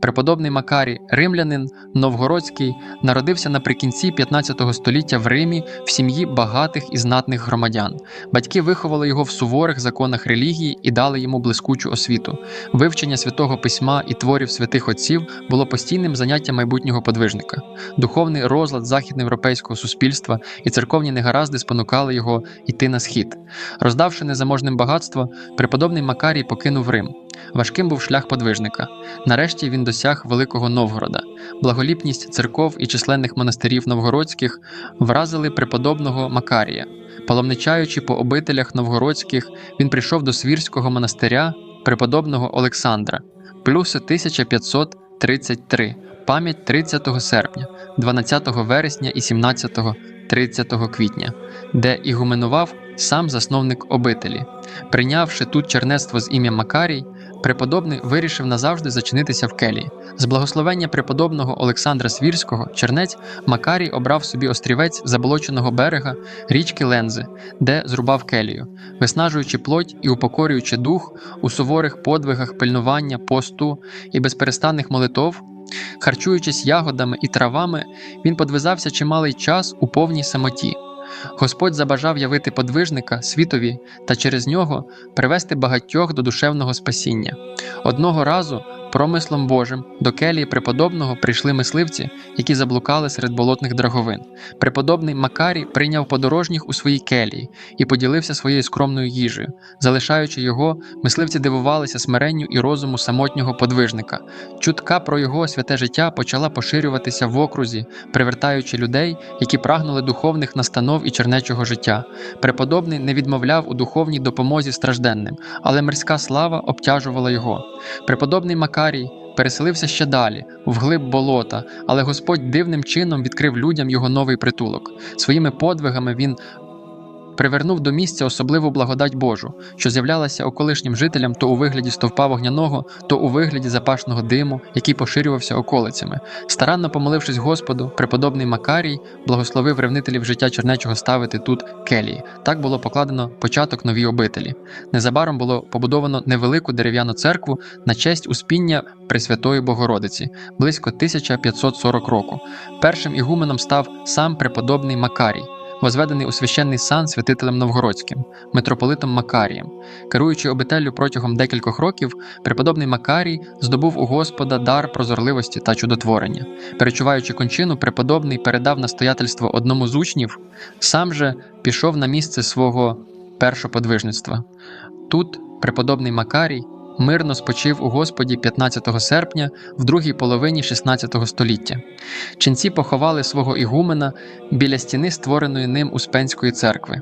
Преподобний Макарій, римлянин Новгородський, народився наприкінці 15 століття в Римі в сім'ї багатих і знатних громадян. Батьки виховали його в суворих законах релігії і дали йому блискучу освіту. Вивчення святого письма і творів святих отців було постійним заняттям майбутнього подвижника. Духовний розлад західноєвропейського суспільства і церковні негаразди спонукали його йти на схід. Роздавши незаможним багатство, преподобний Макарій покинув Рим. Важким був шлях подвижника. Нарешті він досяг Великого Новгорода. Благоліпність церков і численних монастирів новгородських вразили преподобного Макарія. Паломничаючи по обителях новгородських, він прийшов до Свірського монастиря преподобного Олександра, плюс 1533, пам'ять 30 серпня, 12 вересня і 17 30 квітня, де ігуменував сам засновник обителі. Прийнявши тут чернецтво з ім'ям Макарій, преподобний вирішив назавжди зачинитися в келії. З благословення преподобного Олександра Свірського чернець Макарій обрав собі острівець заболоченого берега річки Лензи, де зрубав келію, виснажуючи плоть і упокорюючи дух у суворих подвигах пильнування, посту і безперестанних молитов. Харчуючись ягодами і травами, він подвизався чималий час у повній самоті. Господь забажав явити подвижника світові та через нього привести багатьох до душевного спасіння. Одного разу, промислом Божим, до келії преподобного прийшли мисливці, які заблукали серед болотних драговин. Преподобний Макарій прийняв подорожніх у своїй келії і поділився своєю скромною їжею. Залишаючи його, мисливці дивувалися смиренню і розуму самотнього подвижника. Чутка про його святе життя почала поширюватися в окрузі, привертаючи людей, які прагнули духовних настанов і чернечого життя. Преподобний не відмовляв у духовній допомозі стражденним, але мирська слава обтяжувала його. Преподобний Макарій переселився ще далі, вглиб болота, але Господь дивним чином відкрив людям його новий притулок. Своїми подвигами він привернув до місця особливу благодать Божу, що з'являлася околишнім жителям то у вигляді стовпа вогняного, то у вигляді запашного диму, який поширювався околицями. Старанно помолившись Господу, преподобний Макарій благословив ревнителів життя чернечого ставити тут келії. Так було покладено початок новій обителі. Незабаром було побудовано невелику дерев'яну церкву на честь успіння Пресвятої Богородиці близько 1540 року. Першим ігуменом став сам преподобний Макарій возведений у священний сан святителем Новгородським, митрополитом Макарієм. Керуючи обителлю протягом декількох років, преподобний Макарій здобув у Господа дар прозорливості та чудотворення. Перечуваючи кончину, преподобний передав настоятельство одному з учнів, сам же пішов на місце свого першоподвижництва. Тут преподобний Макарій мирно спочив у Господі 15 серпня в другій половині 16 століття. Ченці поховали свого ігумена біля стіни, створеної ним Успенської церкви.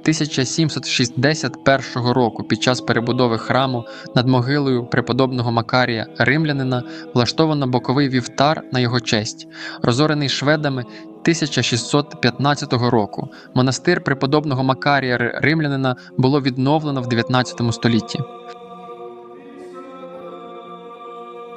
1761 року під час перебудови храму над могилою преподобного Макарія римлянина влаштовано боковий вівтар на його честь, розорений шведами 1615 року. Монастир преподобного Макарія римлянина було відновлено в 19 столітті.